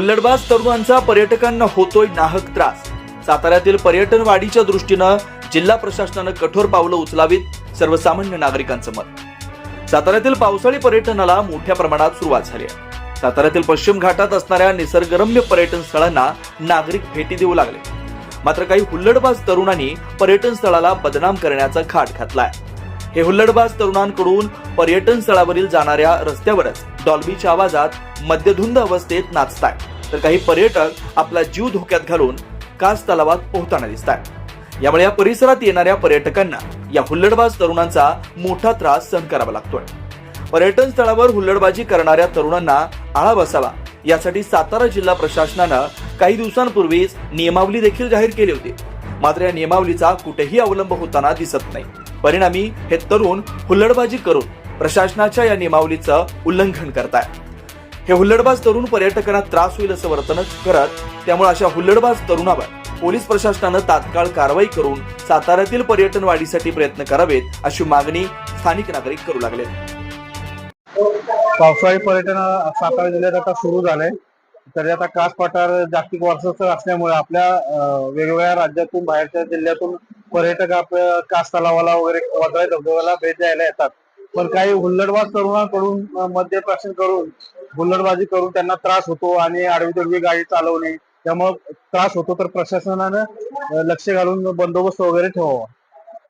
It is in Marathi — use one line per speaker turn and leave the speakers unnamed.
हुल्लडबाज तरुणांचा पर्यटकांना होतोय नाहक त्रास. साताऱ्यातील पर्यटन वाढीच्या दृष्टीनं जिल्हा प्रशासनानं कठोर पावलं उचलावीत सर्वसामान्य नागरिकांचं मत. साताऱ्यातील पावसाळी पर्यटनाला मोठ्या प्रमाणात सुरुवात झाली आहे. साताऱ्यातील पश्चिम घाटात असणाऱ्या निसर्गरम्य पर्यटन स्थळांना नागरिक भेटी देऊ लागले. मात्र काही हुल्लडबाज तरुणांनी पर्यटन स्थळाला बदनाम करण्याचा खाट घातलाय. हे हुल्लडबाज तरुणांकडून पर्यटन स्थळावरील जाणाऱ्या रस्त्यावरच डॉल्बीच्या आवाजात मद्यधुंद अवस्थेत नाचताय तर काही पर्यटक आपला जीव धोक्यात घालून कास तलावात पोहताना दिसताय यामुळे या परिसरात येणाऱ्या पर्यटकांना या हुल्लडबाज तरुणांचा मोठा त्रास सहन करावा लागतोय. पर्यटन स्थळावर हुल्लडबाजी करणाऱ्या तरुणांना आळा बसावा यासाठी सातारा जिल्हा प्रशासनानं काही दिवसांपूर्वीच नियमावली देखील जाहीर केली होती. मात्र या नियमावलीचा कुठेही अवलंब होताना दिसत नाही. परिणामी हे तरुण हुल्लडबाजी करून प्रशासनाच्या या नियमावलीचं उल्लंघन करतायत. हे हुल्लडबाज तरुण पर्यटकांना त्रास होईल असं वर्तन करत त्यामुळे अशा हुल्लडबाज तरुणावर पोलीस प्रशासनानं तात्काळ कारवाई करून साताऱ्यातील पर्यटन वाढीसाठी प्रयत्न करावेत अशी मागणी स्थानिक नागरिक करू लागले.
पावसाळी पर्यटन सातारा जिल्ह्यात आता सुरू झालंय. तर आता कास पठार जागतिक वारसाचं असल्यामुळे आपल्या वेगवेगळ्या राज्यातून बाहेरच्या जिल्ह्यातून पर्यटक आपल्या कास तलावाला वगैरे धबधब्याला भेट द्यायला येतात. पण काही हुल्लडबाज तरुणांकडून मध्य मद्यप्राशन करून हुल्लडबाजी करून त्यांना त्रास होतो आणि आडवी दडवी गाडी चालवणे त्यामुळे त्रास होतो तर प्रशासनानं लक्ष घालून बंदोबस्त वगैरे ठेवावा.